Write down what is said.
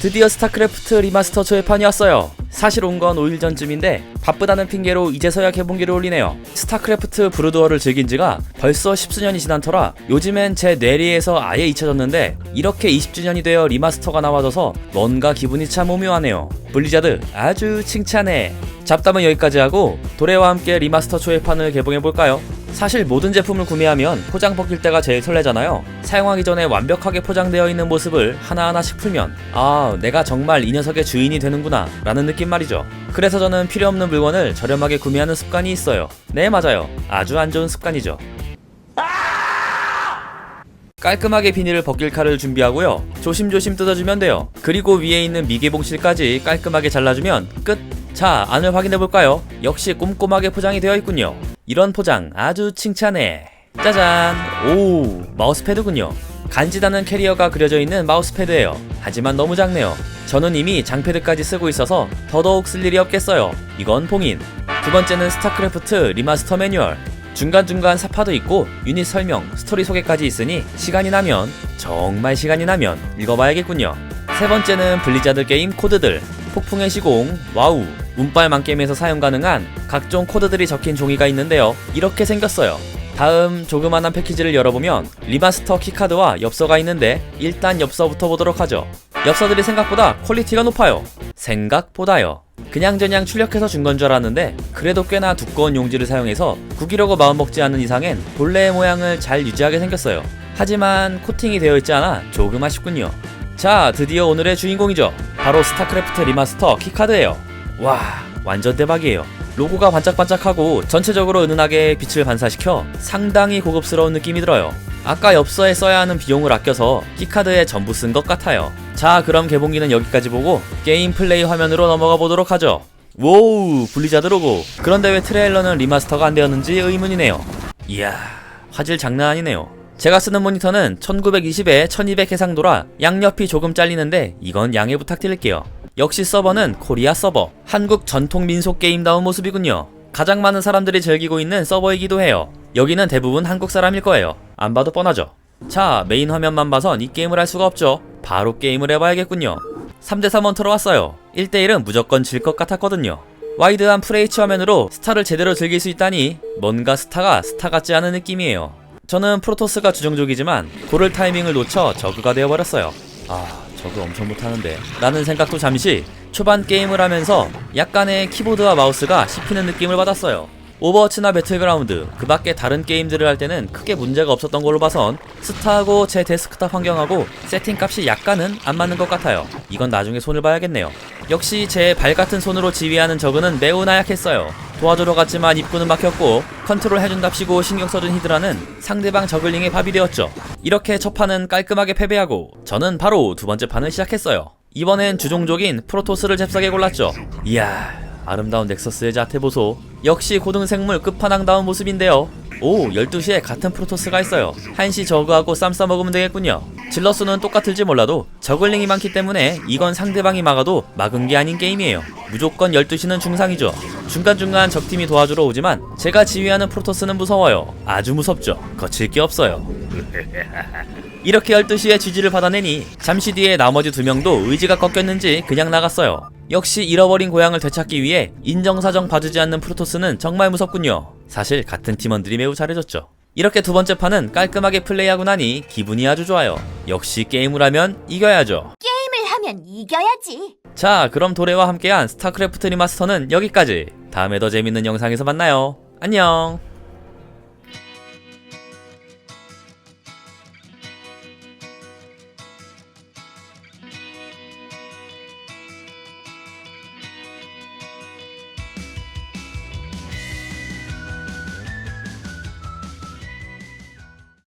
드디어 스타크래프트 리마스터 조회판이 왔어요. 사실 온 건 5일 전쯤인데 바쁘다는 핑계로 이제서야 개봉기를 올리네요. 스타크래프트 브루드워를 즐긴 지가 벌써 십수년이 지난 터라 요즘엔 제 뇌리에서 아예 잊혀졌는데 이렇게 20주년이 되어 리마스터가 나와져서 뭔가 기분이 참 오묘하네요. 블리자드 아주 칭찬해. 잡담은 여기까지 하고 도래와 함께 리마스터 초회판을 개봉해볼까요? 사실 모든 제품을 구매하면 포장 벗길 때가 제일 설레잖아요. 사용하기 전에 완벽하게 포장되어 있는 모습을 하나하나씩 풀면 아 내가 정말 이 녀석의 주인이 되는구나 라는 느낌 말이죠. 그래서 저는 필요 없는 물건을 저렴하게 구매하는 습관이 있어요. 네 맞아요. 아주 안 좋은 습관이죠. 깔끔하게 비닐을 벗길 칼을 준비하고요. 조심조심 뜯어주면 돼요. 그리고 위에 있는 미개봉실까지 깔끔하게 잘라주면 끝! 자, 안을 확인해볼까요? 역시 꼼꼼하게 포장이 되어 있군요. 이런 포장 아주 칭찬해. 짜잔! 오, 마우스패드군요. 간지다는 캐리어가 그려져 있는 마우스패드예요. 하지만 너무 작네요. 저는 이미 장패드까지 쓰고 있어서 더더욱 쓸 일이 없겠어요. 이건 봉인. 두 번째는 스타크래프트 리마스터 매뉴얼. 중간중간 사파도 있고 유닛 설명, 스토리 소개까지 있으니 시간이 나면 정말 시간이 나면 읽어봐야겠군요. 세 번째는 블리자드 게임 코드들, 폭풍의 시공, 와우, 운빨 만 게임에서 사용 가능한 각종 코드들이 적힌 종이가 있는데요. 이렇게 생겼어요. 다음 조그만한 패키지를 열어보면 리마스터 키카드와 엽서가 있는데 일단 엽서부터 보도록 하죠. 엽서들이 생각보다 퀄리티가 높아요. 생각보다요. 그냥저냥 출력해서 준 건 줄 알았는데 그래도 꽤나 두꺼운 용지를 사용해서 구기려고 마음먹지 않는 이상엔 본래의 모양을 잘 유지하게 생겼어요. 하지만 코팅이 되어 있지 않아 조금 아쉽군요. 자, 드디어 오늘의 주인공이죠. 바로 스타크래프트 리마스터 키카드예요. 와, 완전 대박이에요. 로고가 반짝반짝하고 전체적으로 은은하게 빛을 반사시켜 상당히 고급스러운 느낌이 들어요. 아까 엽서에 써야 하는 비용을 아껴서 키카드에 전부 쓴 것 같아요. 자, 그럼 개봉기는 여기까지 보고 게임 플레이 화면으로 넘어가 보도록 하죠. 워우, 블리자드 로고. 그런데 왜 트레일러는 리마스터가 안 되었는지 의문이네요. 이야, 화질 장난 아니네요. 제가 쓰는 모니터는 1920에 1200 해상도라 양옆이 조금 잘리는데 이건 양해 부탁드릴게요. 역시 서버는 코리아 서버. 한국 전통 민속 게임다운 모습이군요. 가장 많은 사람들이 즐기고 있는 서버이기도 해요. 여기는 대부분 한국 사람일 거예요. 안 봐도 뻔하죠. 자, 메인 화면만 봐선 이 게임을 할 수가 없죠. 바로 게임을 해봐야겠군요. 3대3 원터로 왔어요. 1대1은 무조건 질 것 같았거든요. 와이드한 FH 화면으로 스타를 제대로 즐길 수 있다니 뭔가 스타가 스타 같지 않은 느낌이에요. 저는 프로토스가 주종족이지만 고를 타이밍을 놓쳐 저그가 되어버렸어요. 아, 저그 엄청 못하는데. 라는 생각도 잠시 초반 게임을 하면서 약간의 키보드와 마우스가 씹히는 느낌을 받았어요. 오버워치나 배틀그라운드, 그 밖에 다른 게임들을 할 때는 크게 문제가 없었던 걸로 봐선 스타하고 제 데스크탑 환경하고 세팅값이 약간은 안 맞는 것 같아요. 이건 나중에 손을 봐야겠네요. 역시 제 발 같은 손으로 지휘하는 저그는 매우 나약했어요. 도와주러 갔지만 입구는 막혔고 컨트롤 해준답시고 신경 써준 히드라는 상대방 저글링의 밥이 되었죠. 이렇게 첫 판은 깔끔하게 패배하고 저는 바로 두 번째 판을 시작했어요. 이번엔 주종족인 프로토스를 잽싸게 골랐죠. 이야 아름다운 넥서스의 자태 보소. 역시 고등생물 끝판왕다운 모습인데요. 오, 12시에 같은 프로토스가 있어요. 한시 저그하고 쌈 싸먹으면 되겠군요. 질러스는 똑같을지 몰라도 저글링이 많기 때문에 이건 상대방이 막아도 막은 게 아닌 게임이에요. 무조건 12시는 중상이죠. 중간중간 적팀이 도와주러 오지만 제가 지휘하는 프로토스는 무서워요. 아주 무섭죠. 거칠 게 없어요. 이렇게 12시에 지지를 받아내니 잠시 뒤에 나머지 두 명도 의지가 꺾였는지 그냥 나갔어요. 역시 잃어버린 고향을 되찾기 위해 인정사정 봐주지 않는 프로토스는 정말 무섭군요. 사실 같은 팀원들이 매우 잘해줬죠. 이렇게 두 번째 판은 깔끔하게 플레이하고 나니 기분이 아주 좋아요. 역시 게임을 하면 이겨야죠. 게임을 하면 이겨야지. 자, 그럼 도래와 함께한 스타크래프트 리마스터는 여기까지. 다음에 더 재밌는 영상에서 만나요. 안녕.